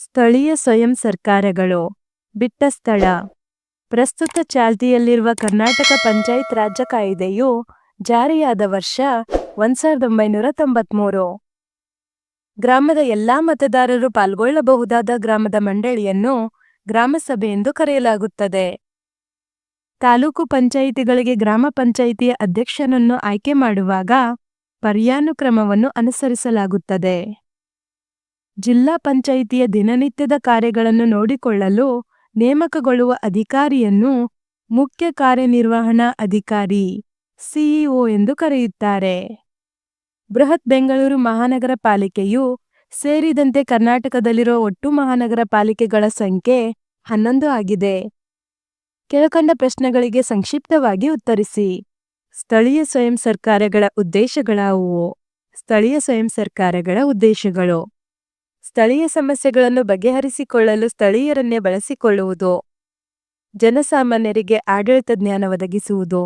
ಸ್ಥಳೀಯ ಸ್ವಯಂ ಸರ್ಕಾರಗಳು. ಬಿಟ್ಟ ಸ್ಥಳ. ಪ್ರಸ್ತುತ ಚಾಲ್ತಿಯಲ್ಲಿರುವ ಕರ್ನಾಟಕ ಪಂಚಾಯತ್ ರಾಜ್ಯ ಕಾಯ್ದೆಯು ಜಾರಿಯಾದ ವರ್ಷ ಒಂದ್ ಸಾವಿರದ ಒಂಬೈನೂರ ತೊಂಬತ್ಮೂರು. ಗ್ರಾಮದ ಎಲ್ಲಾ ಮತದಾರರು ಪಾಲ್ಗೊಳ್ಳಬಹುದಾದ ಗ್ರಾಮದ ಮಂಡಳಿಯನ್ನು ಗ್ರಾಮಸಭೆ ಎಂದು ಕರೆಯಲಾಗುತ್ತದೆ. ತಾಲೂಕು ಪಂಚಾಯಿತಿಗಳಿಗೆ ಗ್ರಾಮ ಪಂಚಾಯಿತಿಯ ಅಧ್ಯಕ್ಷನನ್ನು ಆಯ್ಕೆ ಮಾಡುವಾಗ ಪರ್ಯಾನುಕ್ರಮವನ್ನು ಅನುಸರಿಸಲಾಗುತ್ತದೆ. ಜಿಲ್ಲಾ ಪಂಚಾಯಿತಿಯ ದಿನನಿತ್ಯದ ಕಾರ್ಯಗಳನ್ನು ನೋಡಿಕೊಳ್ಳಲು ನೇಮಕಗೊಳ್ಳುವ ಅಧಿಕಾರಿಯನ್ನು ಮುಖ್ಯ ಕಾರ್ಯನಿರ್ವಹಣಾ ಅಧಿಕಾರಿ, ಸಿಇಒ ಎಂದು ಕರೆಯುತ್ತಾರೆ. ಬೃಹತ್ ಬೆಂಗಳೂರು ಮಹಾನಗರ ಪಾಲಿಕೆಯು ಸೇರಿದಂತೆ ಕರ್ನಾಟಕದಲ್ಲಿರುವ ಒಟ್ಟು ಮಹಾನಗರ ಪಾಲಿಕೆಗಳ ಸಂಖ್ಯೆ ಹನ್ನೊಂದು ಆಗಿದೆ. ಕೆಳಕಂಡ ಪ್ರಶ್ನೆಗಳಿಗೆ ಸಂಕ್ಷಿಪ್ತವಾಗಿ ಉತ್ತರಿಸಿ. ಸ್ಥಳೀಯ ಸ್ವಯಂ ಸರ್ಕಾರಗಳ ಉದ್ದೇಶಗಳಾವುವು? ಸ್ಥಳೀಯ ಸ್ವಯಂ ಸರ್ಕಾರಗಳ ಉದ್ದೇಶಗಳು. ಸ್ಥಳೀಯ ಸಮಸ್ಯೆಗಳನ್ನು ಬಗೆಹರಿಸಿಕೊಳ್ಳಲು ಸ್ಥಳೀಯರನ್ನೇ ಬಳಸಿಕೊಳ್ಳುವುದು. ಜನಸಾಮಾನ್ಯರಿಗೆ ಆಡಳಿತ ಜ್ಞಾನ ಒದಗಿಸುವುದು.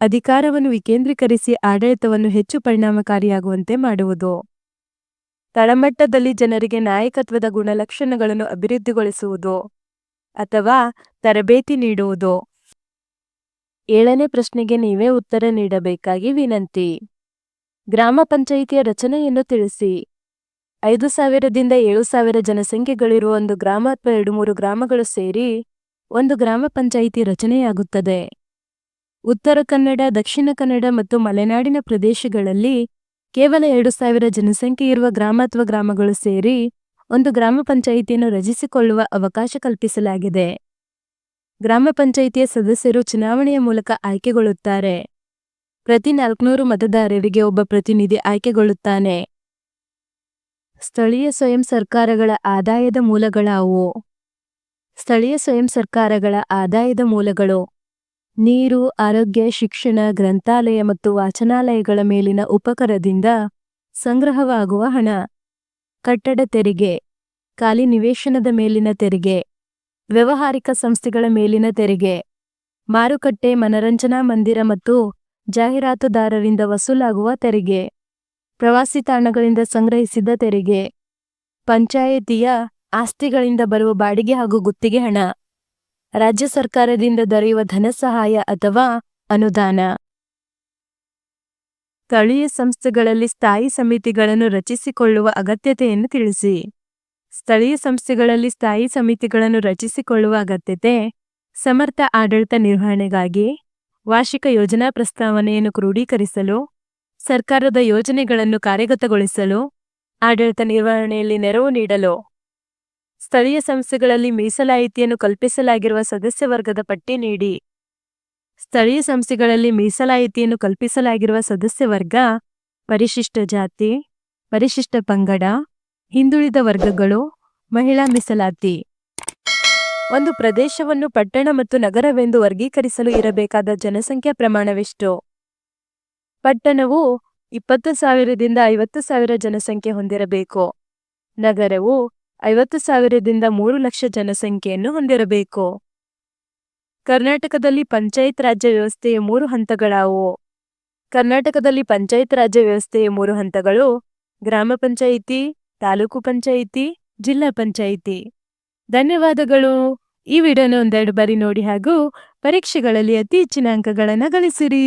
ಅಧಿಕಾರವನ್ನು ವಿಕೇಂದ್ರೀಕರಿಸಿ ಆಡಳಿತವನ್ನು ಹೆಚ್ಚು ಪರಿಣಾಮಕಾರಿಯಾಗುವಂತೆ ಮಾಡುವುದು. ತಳಮಟ್ಟದಲ್ಲಿ ಜನರಿಗೆ ನಾಯಕತ್ವದ ಗುಣಲಕ್ಷಣಗಳನ್ನು ಅಭಿವೃದ್ಧಿಗೊಳಿಸುವುದು. ಅಥವಾ ತರಬೇತಿ ನೀಡುವುದು. ಏಳನೇ ಪ್ರಶ್ನೆಗೆ ನೀವೇ ಉತ್ತರ ನೀಡಬೇಕಾಗಿ ವಿನಂತಿ. ಗ್ರಾಮ ಪಂಚಾಯಿತಿಯ ರಚನೆಯನ್ನು ತಿಳಿಸಿ. ಐದು ಸಾವಿರದಿಂದ ಏಳು ಸಾವಿರ ಜನಸಂಖ್ಯೆಗಳಿರುವ ಒಂದು ಗ್ರಾಮ ಅಥವಾ ಎರಡು ಮೂರು ಗ್ರಾಮಗಳು ಸೇರಿ ಒಂದು ಗ್ರಾಮ ಪಂಚಾಯಿತಿ ರಚನೆಯಾಗುತ್ತದೆ. ಉತ್ತರ ಕನ್ನಡ, ದಕ್ಷಿಣ ಕನ್ನಡ ಮತ್ತು ಮಲೆನಾಡಿನ ಪ್ರದೇಶಗಳಲ್ಲಿ ಕೇವಲ ಎರಡು ಸಾವಿರ ಜನಸಂಖ್ಯೆ ಇರುವ ಗ್ರಾಮ ಅಥವಾ ಗ್ರಾಮಗಳು ಸೇರಿ ಒಂದು ಗ್ರಾಮ ಪಂಚಾಯಿತಿಯನ್ನು ರಚಿಸಿಕೊಳ್ಳುವ ಅವಕಾಶ ಕಲ್ಪಿಸಲಾಗಿದೆ. ಗ್ರಾಮ ಪಂಚಾಯಿತಿಯ ಸದಸ್ಯರು ಚುನಾವಣೆಯ ಮೂಲಕ ಆಯ್ಕೆಗೊಳ್ಳುತ್ತಾರೆ. ಪ್ರತಿ ನಾಲ್ಕುನೂರು ಮತದಾರರಿಗೆ ಒಬ್ಬ ಪ್ರತಿನಿಧಿ ಆಯ್ಕೆಗೊಳ್ಳುತ್ತಾನೆ. ಸ್ಥಳೀಯ ಸ್ವಯಂ ಸರ್ಕಾರಗಳ ಆದಾಯದ ಮೂಲಗಳಾವು? ಸ್ಥಳೀಯ ಸ್ವಯಂ ಸರ್ಕಾರಗಳ ಆದಾಯದ ಮೂಲಗಳು? ನೀರು, ಆರೋಗ್ಯ, ಶಿಕ್ಷಣ, ಗ್ರಂಥಾಲಯ ಮತ್ತು ವಾಚನಾಲಯಗಳ ಮೇಲಿನ ಉಪಕರದಿಂದ ಸಂಗ್ರಹವಾಗುವ ಹಣ. ಕಟ್ಟಡ ತೆರಿಗೆ, ಖಾಲಿ ನಿವೇಶನದ ಮೇಲಿನ ತೆರಿಗೆ, ವ್ಯವಹಾರಿಕ ಸಂಸ್ಥೆಗಳ ಮೇಲಿನ ತೆರಿಗೆ, ಮಾರುಕಟ್ಟೆ, ಮನರಂಜನಾ ಮಂದಿರ ಮತ್ತು ಜಾಹೀರಾತುದಾರರಿಂದ ವಸೂಲಾಗುವ ತೆರಿಗೆ. ಪ್ರವಾಸಿ ತಾಣಗಳಿಂದ ಸಂಗ್ರಹಿಸಿದ ತೆರಿಗೆ. ಪಂಚಾಯಿತಿಯ ಆಸ್ತಿಗಳಿಂದ ಬರುವ ಬಾಡಿಗೆ ಹಾಗೂ ಗುತ್ತಿಗೆ ಹಣ. ರಾಜ್ಯ ಸರ್ಕಾರದಿಂದ ದೊರೆಯುವ ಧನ ಸಹಾಯ ಅಥವಾ ಅನುದಾನ. ಸ್ಥಳೀಯ ಸಂಸ್ಥೆಗಳಲ್ಲಿ ಸ್ಥಾಯಿ ಸಮಿತಿಗಳನ್ನು ರಚಿಸಿಕೊಳ್ಳುವ ಅಗತ್ಯತೆಯನ್ನು ತಿಳಿಸಿ. ಸ್ಥಳೀಯ ಸಂಸ್ಥೆಗಳಲ್ಲಿ ಸ್ಥಾಯಿ ಸಮಿತಿಗಳನ್ನು ರಚಿಸಿಕೊಳ್ಳುವ ಅಗತ್ಯತೆ. ಸಮರ್ಥ ಆಡಳಿತ ನಿರ್ವಹಣೆಗಾಗಿ ವಾರ್ಷಿಕ ಯೋಜನಾ ಪ್ರಸ್ತಾವನೆಯನ್ನು ಕ್ರೋಢೀಕರಿಸಲು ಸರ್ಕಾರದ ಯೋಜನೆಗಳನ್ನು ಕಾರ್ಯಗತಗೊಳಿಸಲು, ಆಡಳಿತ ನಿರ್ವಹಣೆಯಲ್ಲಿ ನೆರವು ನೀಡಲು, ಸ್ಥಳೀಯ ಸಂಸ್ಥೆಗಳಲ್ಲಿ ಮೀಸಲಾಯಿತಿಯನ್ನು ಕಲ್ಪಿಸಲಾಗಿರುವ ಸದಸ್ಯ ವರ್ಗದ ಪಟ್ಟಿ ನೀಡಿ, ಸ್ಥಳೀಯ ಸಂಸ್ಥೆಗಳಲ್ಲಿ ಮೀಸಲಾಯಿತಿಯನ್ನು ಕಲ್ಪಿಸಲಾಗಿರುವ ಸದಸ್ಯ ವರ್ಗ, ಪರಿಶಿಷ್ಟ ಜಾತಿ, ಪರಿಶಿಷ್ಟ ಪಂಗಡ, ಹಿಂದುಳಿದ ವರ್ಗಗಳು, ಮಹಿಳಾ ಮೀಸಲಾತಿ. ಒಂದು ಪ್ರದೇಶವನ್ನು ಪಟ್ಟಣ ಮತ್ತು ನಗರವೆಂದು ವರ್ಗೀಕರಿಸಲು ಇರಬೇಕಾದ ಜನಸಂಖ್ಯಾ ಪ್ರಮಾಣವೆಷ್ಟು? ಪಟ್ಟಣವು ಇಪ್ಪತ್ತು ಸಾವಿರದಿಂದ ಐವತ್ತು ಸಾವಿರ ಜನಸಂಖ್ಯೆ ಹೊಂದಿರಬೇಕು. ನಗರವು ಐವತ್ತು ಸಾವಿರದಿಂದ ಮೂರು ಲಕ್ಷ ಜನಸಂಖ್ಯೆಯನ್ನು ಹೊಂದಿರಬೇಕು. ಕರ್ನಾಟಕದಲ್ಲಿ ಪಂಚಾಯತ್ ರಾಜ್ಯ ವ್ಯವಸ್ಥೆಯ ಮೂರು ಹಂತಗಳಾವು. ಕರ್ನಾಟಕದಲ್ಲಿ ಪಂಚಾಯತ್ ರಾಜ್ಯ ವ್ಯವಸ್ಥೆಯ ಮೂರು ಹಂತಗಳು ಗ್ರಾಮ ಪಂಚಾಯಿತಿ, ತಾಲೂಕು ಪಂಚಾಯಿತಿ, ಜಿಲ್ಲಾ ಪಂಚಾಯಿತಿ. ಧನ್ಯವಾದಗಳು. ಈ ವಿಡಿಯೋನ ಒಂದೆರಡು ಬಾರಿ ನೋಡಿ ಹಾಗೂ ಪರೀಕ್ಷೆಗಳಲ್ಲಿ ಅತಿ ಹೆಚ್ಚಿನ ಅಂಕಗಳನ್ನು ಗಳಿಸಿರಿ.